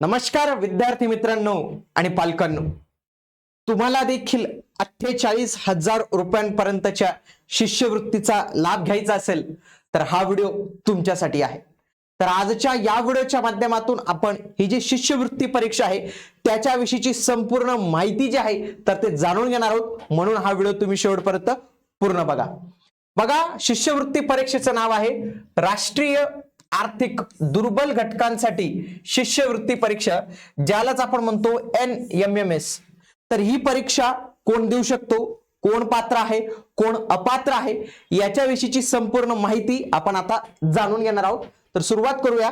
नमस्कार विद्यार्थी मित्रांनो आणि पालकांनो. तुम्हाला देखील अठ्ठेचाळीस हजार रुपयांपर्यंतच्या शिष्यवृत्तीचा लाभ घ्यायचा असेल तर हा व्हिडिओ तुमच्यासाठी आहे. तर आजच्या या व्हिडिओच्या माध्यमातून आपण ही जी शिष्यवृत्ती परीक्षा आहे त्याच्याविषयीची संपूर्ण माहिती जी आहे तर ते जाणून घेणार आहोत. म्हणून हा व्हिडिओ तुम्ही शेवटपर्यंत पूर्ण बघा. बघा शिष्यवृत्ती परीक्षेचं नाव आहे राष्ट्रीय आर्थिक दुर्बल घटकांसाठी शिष्यवृत्ती परीक्षा ज्यालाच आपण म्हणतो एन एम एम एस तर ही परीक्षा कोण देऊ शकतो? कोण पात्र आहे? कोण अपात्र आहे? याच्याविषयीची संपूर्ण माहिती आपण आता जाणून घेणार आहोत. तर सुरुवात करूया.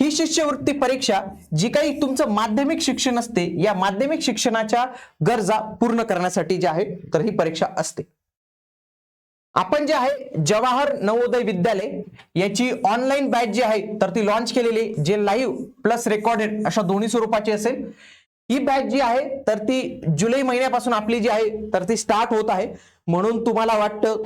ही शिष्यवृत्ती परीक्षा जी काही तुमचं माध्यमिक शिक्षण असते या माध्यमिक शिक्षणाच्या गरजा पूर्ण करण्यासाठी जी आहे तर ही परीक्षा असते. आपण जे आहे जवाहर नवोदय विद्यालय याची ऑनलाईन बॅच जी आहे तर ती लॉन्च केलेली आहे, जे लाईव्ह प्लस रेकॉर्डेड अशा दोन्ही स्वरूपाची असेल. ही बॅच जी आहे तर ती जुलै महिन्यापासून आपली जी आहे तर ती स्टार्ट होत आहे. म्हणून तुम्हाला वाटतं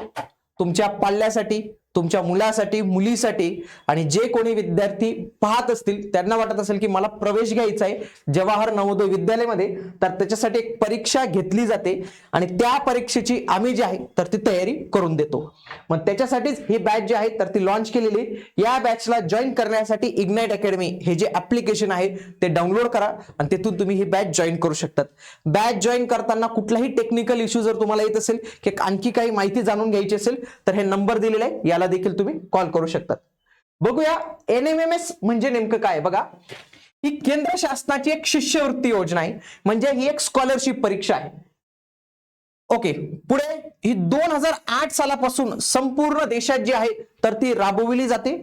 तुमच्या पाल्यासाठी तुमच्या मुलासाठी मुलीसाठी आणि जे कोणी विद्यार्थी पाहत असतील त्यांना वाटत असेल की मला प्रवेश घ्यायचा आहे. जवाहर नवोदय विद्यालयामध्ये तर त्याच्यासाठी एक परीक्षा घेतली जाते. आणि त्या परीक्षेची आम्ही जी आहे तर ती तयारी करून देतो. मग त्याच्यासाठीच ही बॅच जी आहे तर ती लॉन्च केलेली आहे. या बॅचला जॉईन करण्यासाठी इग्नाइट अकॅडमी हे जे ऍप्लिकेशन आहे ते डाउनलोड करा आणि तिथून तुम्ही ही बॅच जॉईन करू शकतात. बॅच जॉईन करताना कुठलाही टेक्निकल इश्यू जर तुम्हाला येत असेल की आणखी काही माहिती जाणून घ्यायची असेल तर हे नंबर दिलेला आहे. याला देखील तुम्ही कॉल करू शकतात. बघूया एन एम एम एस म्हणजे नेमकं काय? बघा ही केंद्र शासनाची एक शिष्यवृत्ती योजना आहे. म्हणजे ही एक स्कॉलरशिप परीक्षा आहे. ओके पुढे ही दोन हजार आठ सालापासून संपूर्ण देशात जी आहे तर ती राबविली जाते.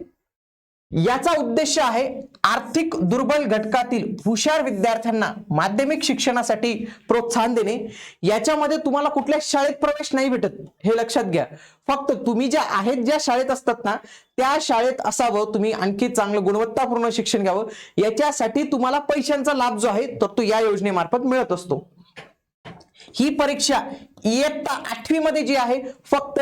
याचा उद्देश आहे आर्थिक दुर्बल घटकातील हुशार विद्यार्थ्यांना माध्यमिक शिक्षणासाठी प्रोत्साहन देणे. याच्यामध्ये तुम्हाला कुठल्या शाळेत प्रवेश नाही भेटत हे लक्षात घ्या. फक्त तुम्ही ज्या आहेत ज्या शाळेत असतात ना त्या शाळेत असावं तुम्ही आणखी चांगलं गुणवत्तापूर्ण शिक्षण घ्यावं. याच्यासाठी तुम्हाला पैशांचा लाभ जो आहे तर तो या योजनेमार्फत मिळत असतो. ही परीक्षा इयत्ता आठवी मध्ये जी आहे फक्त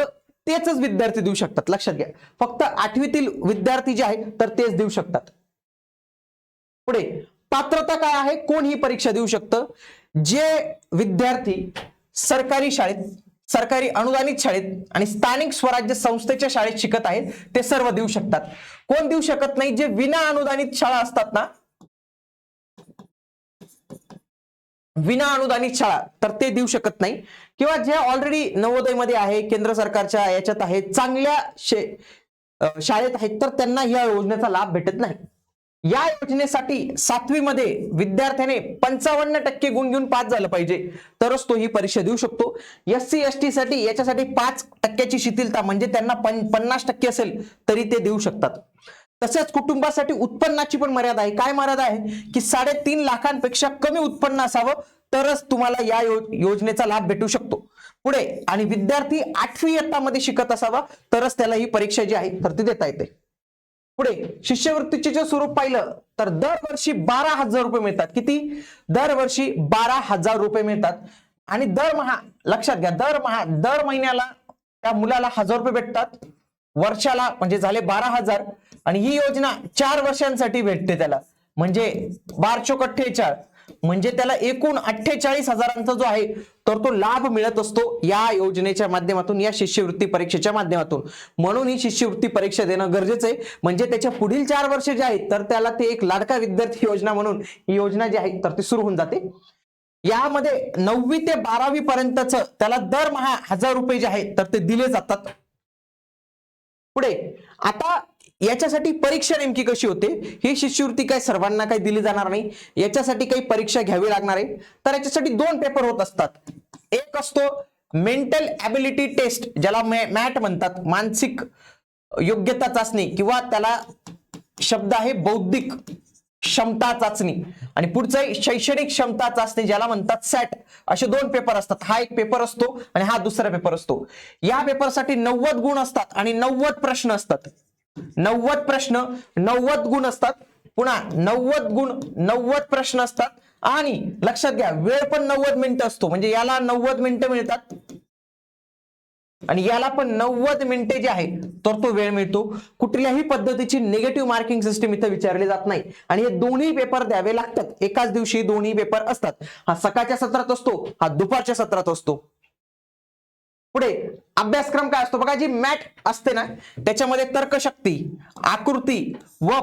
तेच विद्यार्थी देऊ शकतात. लक्षात घ्या. फक्त आठवीतील विद्यार्थी जे आहेत तर तेच देऊ शकतात. पुढे पात्रता काय आहे? कोण ही परीक्षा देऊ शकतं? जे विद्यार्थी सरकारी शाळेत सरकारी अनुदानित शाळेत आणि स्थानिक स्वराज्य संस्थेच्या शाळेत शिकत आहेत ते सर्व देऊ शकतात. कोण देऊ शकत नाही? जे विना अनुदानित शाळा असतात ना विना अनुदानित शाळा तर ते देऊ शकत नाही. किंवा जे ऑलरेडी नवोदयमध्ये आहे केंद्र सरकारच्या याच्यात आहे चांगल्या शाळेत आहेत तर त्यांना या योजनेचा लाभ भेटत नाही. या योजनेसाठी सातवीमध्ये विद्यार्थ्याने पंचावन्न टक्के गुण घेऊन पास झालं पाहिजे तरच तो ही परीक्षा देऊ शकतो. एस सी एस टी साठी याच्यासाठी पाच टक्क्याची शिथिलता म्हणजे त्यांना पन्नास टक्के असेल तरी ते देऊ शकतात. तसेच कुटुंबासाठी उत्पन्नाची पण मर्यादा आहे. काय मर्यादा आहे? की साडेतीन लाखांपेक्षा कमी उत्पन्न असावं तरच तुम्हाला या योजनेचा लाभ भेटू शकतो. पुढे आणि विद्यार्थी आठवी इयत्तामध्ये शिकत असावा तरच त्याला ही परीक्षा जी आहे तर ती देता येते. पुढे शिष्यवृत्तीचे जे स्वरूप पाहिलं तर दरवर्षी बारा हजार रुपये मिळतात. किती? दरवर्षी बारा हजार रुपये मिळतात. आणि दरमहा लक्षात घ्या दरमहा दर महिन्याला त्या मुलाला हजार रुपये भेटतात. वर्षाला म्हणजे झाले बारा हजार. आणि ही योजना चार वर्षांसाठी भेटते त्याला. म्हणजे बार चोक म्हणजे त्याला एकूण अठ्ठेचाळीस हजारांचा जो आहे तर तो लाभ मिळत असतो या योजनेच्या माध्यमातून या शिष्यवृत्ती परीक्षेच्या माध्यमातून. म्हणून ही शिष्यवृत्ती परीक्षा देणं गरजेचं आहे. म्हणजे त्याच्या पुढील चार वर्ष जे आहेत तर त्याला ते एक लाडका विद्यार्थी योजना म्हणून ही योजना जी आहे तर ती सुरू होऊन जाते. यामध्ये नववी ते बारावी पर्यंतच त्याला दरमहा हजार रुपये जे आहेत तर ते दिले जातात. पुढे आता याच्यासाठी परीक्षा नेमकी कशी होते? ही शिष्यवृत्ती काय सर्वांना काही दिली जाणार नाही. याच्यासाठी काही परीक्षा घ्यावी लागणार आहे. तर याच्यासाठी दोन पेपर होत असतात. एक असतो मेंटल ॲबिलिटी टेस्ट ज्याला मॅट म्हणतात. मानसिक योग्यता चाचणी किंवा त्याला शब्द आहे बौद्धिक क्षमता चाचणी. आणि पुढचं आहे शैक्षणिक क्षमता चाचणी ज्याला म्हणतात सॅट. असे दोन पेपर असतात. हा एक पेपर असतो आणि हा दुसरा पेपर असतो. या पेपरसाठी नव्वद गुण असतात आणि नव्वद प्रश्न असतात. नव्वद प्रश्न नव्वद गुण असतात. पुन्हा नव्वद गुण नव्वद प्रश्न असतात. आणि लक्षात घ्या वेळ पण नव्वद मिनिटं असतो. म्हणजे याला नव्वद मिनिटं मिळतात. आणि याला पण नव्वद मिनिटे जे आहे तर तो वेळ मिळतो. कुठल्याही पद्धतीची निगेटिव्ह मार्किंग सिस्टीम इथं विचारली जात नाही. आणि हे दोन्ही पेपर द्यावे लागतात. एकाच दिवशी दोन्ही पेपर असतात. हा सकाळच्या सत्रात असतो हा दुपारच्या सत्रात असतो. पुढे अभ्यासक्रम काय असतो बघा जी मॅट असते ना त्याच्यामध्ये तर्कशक्ती आकृती व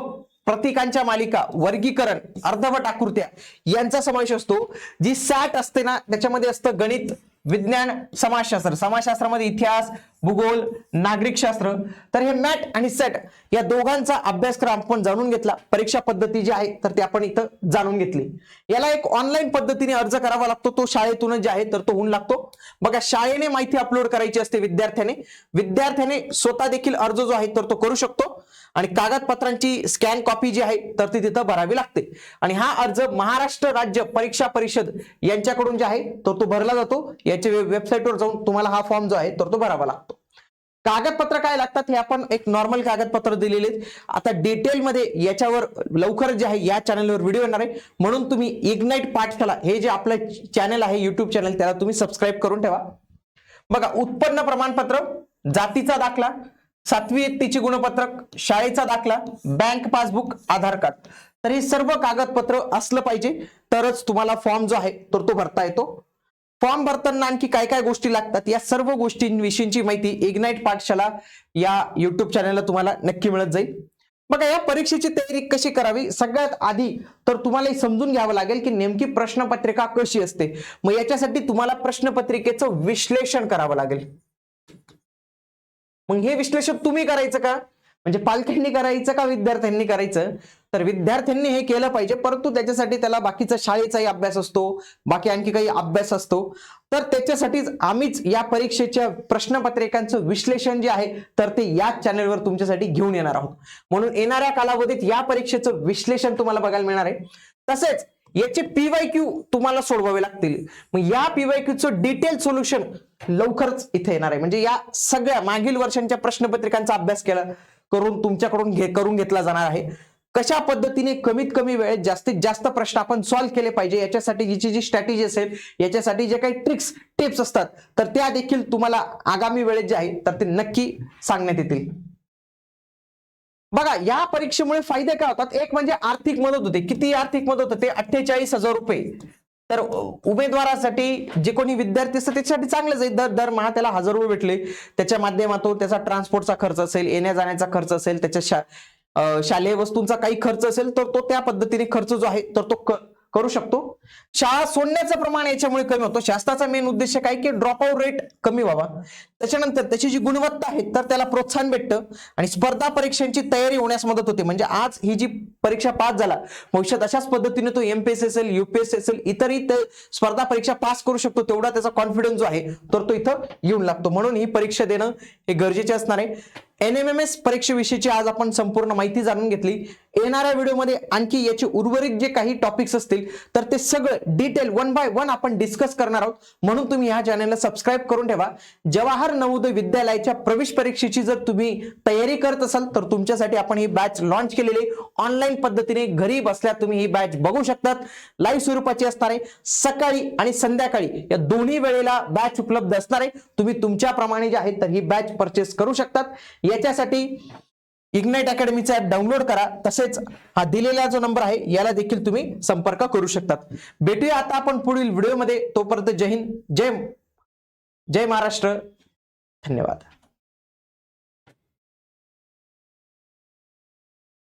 प्रतीकांच्या मालिका वर्गीकरण अर्धवट आकृत्या यांचा समावेश असतो. जी सॅट असते ना त्याच्यामध्ये असतं गणित विज्ञान समाजशास्त्र. समाजशास्त्रामध्ये इतिहास भूगोल नागरिकशास्त्र. तर हे मॅट आणि सेट या दोघांचा अभ्यासक्रम आपण जाणून घेतला. परीक्षा पद्धती जी आहे तर ती आपण इथं जाणून घेतली. याला एक ऑनलाईन पद्धतीने अर्ज करावा लागतो. तो शाळेतूनच जे आहे तर तो होऊन लागतो. बघा शाळेने माहिती अपलोड करायची असते विद्यार्थ्याने. विद्यार्थ्याने स्वतः देखील अर्ज जो आहे तर तो करू शकतो. आणि कागदपत्रांची स्कॅन कॉपी जी आहे तर ती तिथं भरावी लागते. आणि हा अर्ज महाराष्ट्र राज्य परीक्षा परिषद यांच्याकडून जे आहे तर तो भरला जातो. याच्या वेबसाईटवर जाऊन तुम्हाला हा फॉर्म जो आहे तर तो भरावा लागतो. कागदपत्र काय लागतात हे आपण एक नॉर्मल कागदपत्र दिलेले आता डिटेलमध्ये याच्यावर लवकर जे आहे या चॅनलवर व्हिडिओ येणार आहे. म्हणून तुम्ही इग्नाइट पाठशाला हे जे आपलं चॅनल आहे युट्यूब चॅनल त्याला तुम्ही सबस्क्राईब करून ठेवा. बघा उत्पन्न प्रमाणपत्र जातीचा दाखला सातवी इयत्तेची गुणपत्रक शाळेचा दाखला बँक पासबुक आधार कार्ड तर हे सर्व कागदपत्र असलं पाहिजे तरच तुम्हाला फॉर्म जो आहे तर तो भरता येतो. फॉर्म भरताना आणखी काय काय गोष्टी लागतात? या सर्व गोष्टींविषयीची माहिती इग्नाइट पाठशाला या युट्यूब चॅनलला तुम्हाला नक्की मिळत जाईल. बघा या परीक्षेची तयारी कशी करावी? सगळ्यात आधी तर तुम्हाला समजून घ्यावं लागेल की नेमकी प्रश्नपत्रिका कशी असते. मग याच्यासाठी तुम्हाला प्रश्नपत्रिकेचं विश्लेषण करावं लागेल. मग हे विश्लेषण तुम्ही करायचं का? म्हणजे पालकांनी करायचं का विद्यार्थ्यांनी करायचं? तर विद्यार्थ्यांनी हे केलं पाहिजे परंतु त्याच्यासाठी त्याला बाकीचा शाळेचाही अभ्यास असतो बाकी आणखी काही अभ्यास असतो. तर त्याच्यासाठीच आम्हीच या परीक्षेच्या प्रश्नपत्रिकांचं विश्लेषण जे आहे तर ते याच चॅनलवर तुमच्यासाठी घेऊन येणार आहोत. म्हणून येणाऱ्या कालावधीत या परीक्षेचं विश्लेषण तुम्हाला बघायला मिळणार आहे. तसेच याचे पीवाय क्यू तुम्हाला सोडवावे लागतील. मग या पीवाय क्यूचं डिटेल सोल्युशन लवकरच इथे येणार आहे. म्हणजे या सगळ्या मागील वर्षांच्या प्रश्नपत्रिकांचा अभ्यास केला करून तुमच्याकडून घे करून घेतला जाणार आहे. कशा पद्धतीने कमीत कमी वेळेत जास्तीत जास्त प्रश्न आपण सॉल्व्ह केले पाहिजे? याच्यासाठी हिची जी स्ट्रॅटेजी असेल याच्यासाठी जे काही ट्रिक्स टिप्स असतात तर त्या देखील तुम्हाला आगामी वेळेत जे आहे तर ते नक्की सांगण्यात येतील. बघा या परीक्षेमुळे फायदे काय होतात? एक म्हणजे आर्थिक मदत होते. किती आर्थिक मदत होते? अठ्ठेचाळीस हजार रुपये. तर उमेदवारासाठी जे कोणी विद्यार्थी असतात त्याच्यासाठी चांगलंच आहे. दर दरमहा त्याला हजार रुपये भेटले. त्याच्या माध्यमातून त्याचा ट्रान्सपोर्टचा खर्च असेल येण्या जाण्याचा खर्च असेल त्याच्या शा शालेय वस्तूंचा काही खर्च असेल तर तो त्या पद्धतीने खर्च जो आहे तर तो करू शकतो. शाळा सोडण्याचं प्रमाण याच्यामुळे कमी होतो. शास्त्राचा मेन उद्देश काय की ड्रॉपआउट रेट कमी व्हावा. त्याच्यानंतर त्याची जी गुणवत्ता आहे तर त्याला प्रोत्साहन भेटतं आणि स्पर्धा परीक्षांची तयारी होण्यास मदत होते. म्हणजे आज ही जी परीक्षा पास झाला भविष्यात अशाच पद्धतीने तो एमपीएस असेल युपीएस असेल इतरही स्पर्धा परीक्षा पास करू शकतो तेवढा त्याचा कॉन्फिडन्स जो आहे तर तो इथं येऊन लागतो. म्हणून ही परीक्षा देणं हे गरजेचे असणार आहे. एन एम एम एस परीक्षेविषयीची आज आपण संपूर्ण माहिती जाणून घेतली. येणाऱ्या व्हिडिओमध्ये आणखी याचे उर्वरित जे काही टॉपिक्स असतील तर ते सगळं डिटेल वन बाय वन आपण डिस्कस करणार आहोत. म्हणून तुम्ही ह्या चॅनलला सबस्क्राईब करून ठेवा. जवाहर नवोदय विद्यालयाच्या प्रवेश परीक्षेची जर तुम्ही तयारी करत असाल तर तुमच्यासाठी आपण ही बॅच लॉन्च केलेली ऑनलाईन पद्धतीने घरी बसल्या तुम्ही ही बॅच बघू शकतात. लाईव्ह स्वरूपाची असणार आहे. सकाळी आणि संध्याकाळी या दोन्ही वेळेला बॅच उपलब्ध असणार आहे. तुम्ही तुमच्याप्रमाणे जे आहे तर ही बॅच परचेस करू शकतात. याच्यासाठी इग्नाइट अकॅडमीचा ऍप डाउनलोड करा. तसेच हा दिलेला जो नंबर आहे याला देखील तुम्ही संपर्क करू शकतात. भेटूया आता आपण पुढील व्हिडिओमध्ये तोपर्यंत जय हिंद जय जय महाराष्ट्र. धन्यवाद.